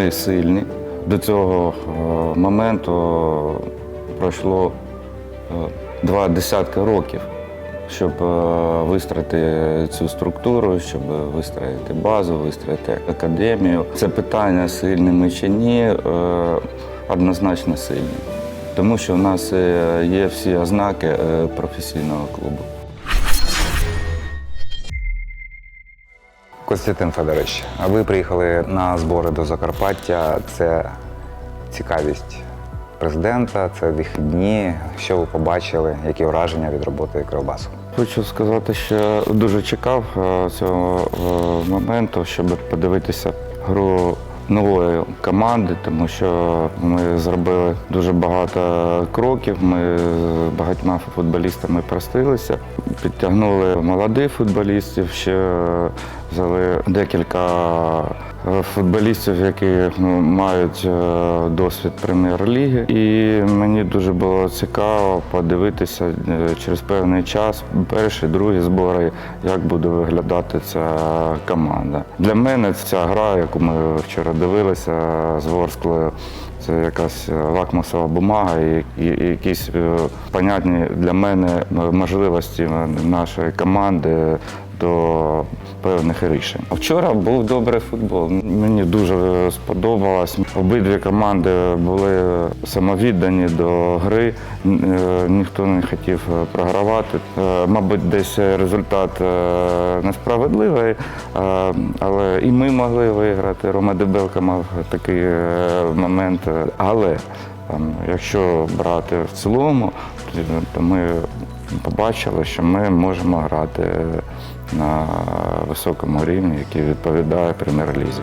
ми сильні. До цього е, моменту пройшло е, два десятки років, щоб е, вистроїти цю структуру, щоб вистроїти базу, вистроїти академію. Це питання сильні ми чи ні, однозначно сильні. Тому що в нас є всі ознаки професійного клубу. Костянтин Федорович, ви приїхали на збори до Закарпаття. Це цікавість президента, це вихідні. Що ви побачили? Які враження від роботи Кривбасу? Хочу сказати, що дуже чекав е, цього е, моменту, щоб подивитися гру нової команди, тому що ми зробили дуже багато кроків. Ми з багатьма футболістами простилися, підтягнули молодих футболістів, ще взяли декілька е, футболістів, які ну, мають е, досвід прем'єр-ліги. І мені дуже було цікаво подивитися е, через певний час, перші, другі збори, як буде виглядати ця команда. Для мене ця гра, яку ми вчора дивилися з Ворсклою, це якась лакмусова бумага і, якісь понятні для мене можливості нашої команди до певних рішень. Вчора був добрий футбол. Мені дуже сподобалось. Обидві команди були самовіддані до гри. Е, Ніхто не хотів е, програвати. Е, Мабуть, десь результат несправедливий, але і ми могли виграти. Рома Дебелка мав такий момент. Але якщо брати в цілому, то ми побачили, що ми можемо грати на високому рівні, який відповідає прем'єр-лізі.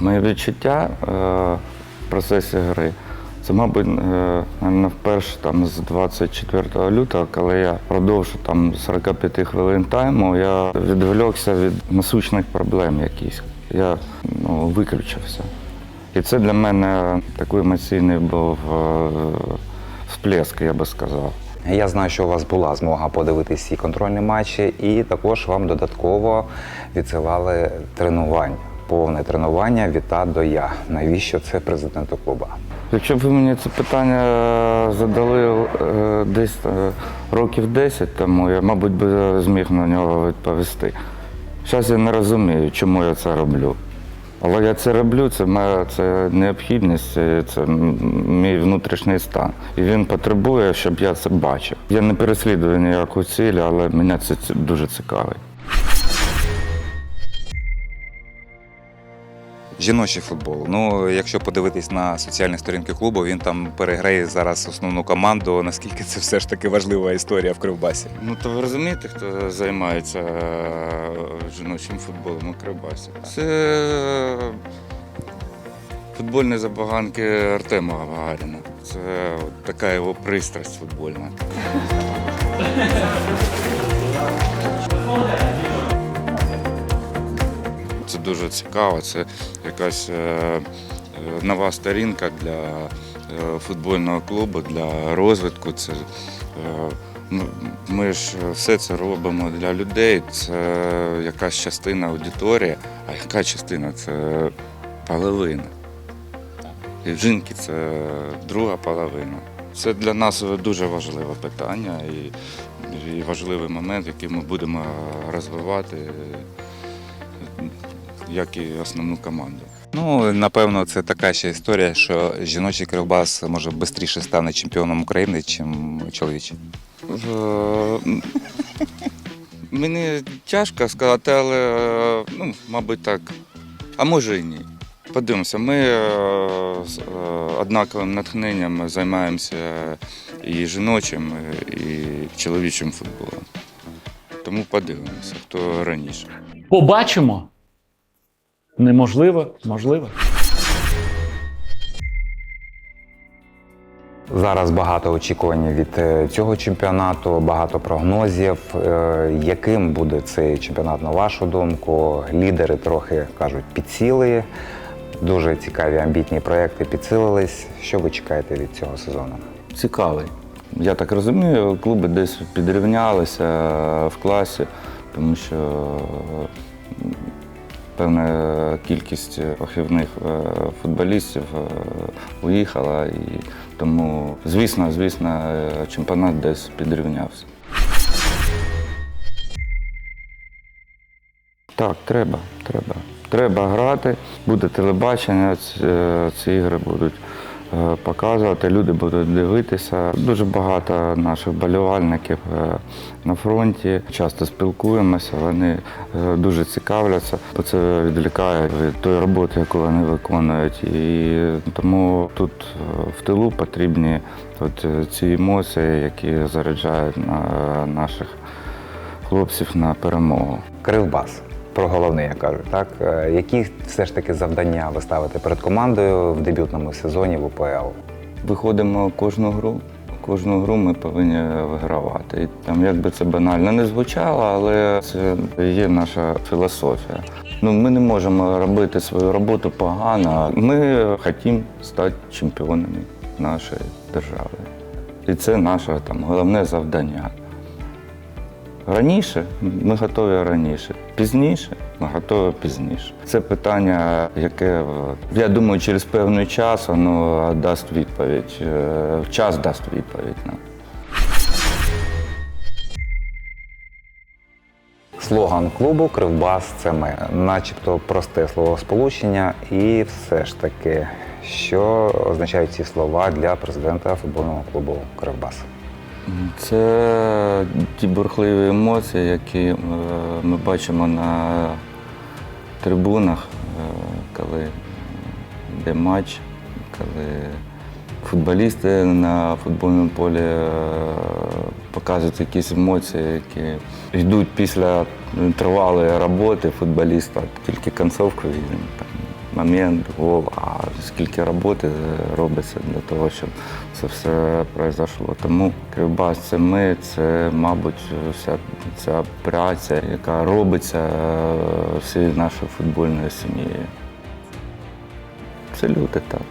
Моє відчуття е, в процесі гри. Це, мабуть, е, не вперше там з 24 лютого, коли я продовж там 45 хвилин тайму, я відволікся від насущних проблем якихось. Я ну, виключився. І це для мене такий емоційний був е, всплеск, я би сказав. Я знаю, що у вас була змога подивитися ці контрольні матчі, і також вам додатково відсилали тренування. Повне тренування від А до Я. Навіщо це президенту клуба? Якщо б ви мені це питання задали е, десь е, років 10 тому, я, мабуть, би зміг на нього відповісти. Зараз я не розумію, чому я це роблю. Але я це роблю, це моя це необхідність, це мій внутрішній стан. І він потребує, щоб я це бачив. Я не переслідую ніяку ціль, але мене це дуже цікавить. Жіночий футбол. Ну, якщо подивитись на соціальні сторінки клубу, він там переграє зараз основну команду. Наскільки це все ж таки важлива історія в Кривбасі? Ну, то ви розумієте, хто займається е, жіночим футболом у Кривбасі? Це е, футбольні забаганки Артема Гагаріна. Це така його пристрасть футбольна. Дуже цікаво, це якась е, е, нова сторінка для е, футбольного клубу, для розвитку. Це, ну, ми ж все це робимо для людей. Це якась частина аудиторії, а яка частина це половина. І жінки це друга половина. Це для нас дуже важливе питання і важливий момент, який ми будемо розвивати як і основну команду. Ну, напевно, це така ще історія, що жіночий Кривбас може швидше стане чемпіоном України, ніж чоловічий. Е, Мені тяжко сказати, але ну, мабуть так. А може і ні. Подивимося, ми е, з е, однаковим натхненням займаємося і жіночим, і чоловічим футболом. Тому подивимося, хто раніше. Побачимо. Неможливо, можливо. Зараз багато очікувань від е, цього чемпіонату, багато прогнозів. Е, Яким буде цей чемпіонат, на вашу думку? Лідери трохи кажуть, підсіли. Дуже цікаві амбітні проекти підсилились. Що ви чекаєте від цього сезону? Цікавий. Я так розумію, клуби десь підрівнялися в класі, тому що певна кількість фахівних е, футболістів е, уїхала, і тому, звісно, звісно, е, чемпіонат десь підрівнявся. Так, треба, треба. Треба грати, буде телебачення, е, ці ігри будуть е, показувати, люди будуть дивитися. Дуже багато наших болівальників е, на фронті. Часто спілкуємося, вони е, дуже цікавляться, бо це відлікає від тої роботи, яку вони виконують. І тому тут е, в тилу потрібні от е, ці емоції, які заряджають на наших хлопців на перемогу. Кривбас. Про головне, я кажу, так Е, які все ж таки завдання ви ставите перед командою в дебютному сезоні в УПЛ? Виходимо кожну гру. Кожну гру ми повинні вигравати. І там, як би це банально не звучало, але це є наша філософія. Ну, ми не можемо робити свою роботу погано. Ми хочемо стати чемпіонами нашої держави. І це наше там, головне завдання. Раніше ми готові раніше, пізніше ми готові пізніше. Це питання, яке я думаю, через певний час воно дасть відповідь. Е, Час дасть відповідь нам. Слоган клубу Кривбас це ми. Начебто просте словосполучення, і все ж таки, що означають ці слова для президента футбольного клубу Кривбас? Це ті бурхливі емоції, які е, ми бачимо на трибунах, е, коли йде матч, коли футболісти на футбольному полі е, показують якісь емоції, які йдуть після тривалої роботи футболіста, тільки концовку там, момент, гол, а скільки роботи робиться для того, щоб це все пройшло. Тому Кривбас це ми, це, мабуть, вся ця праця, яка робиться е, всією нашою футбольною сім'єю. Це люди так.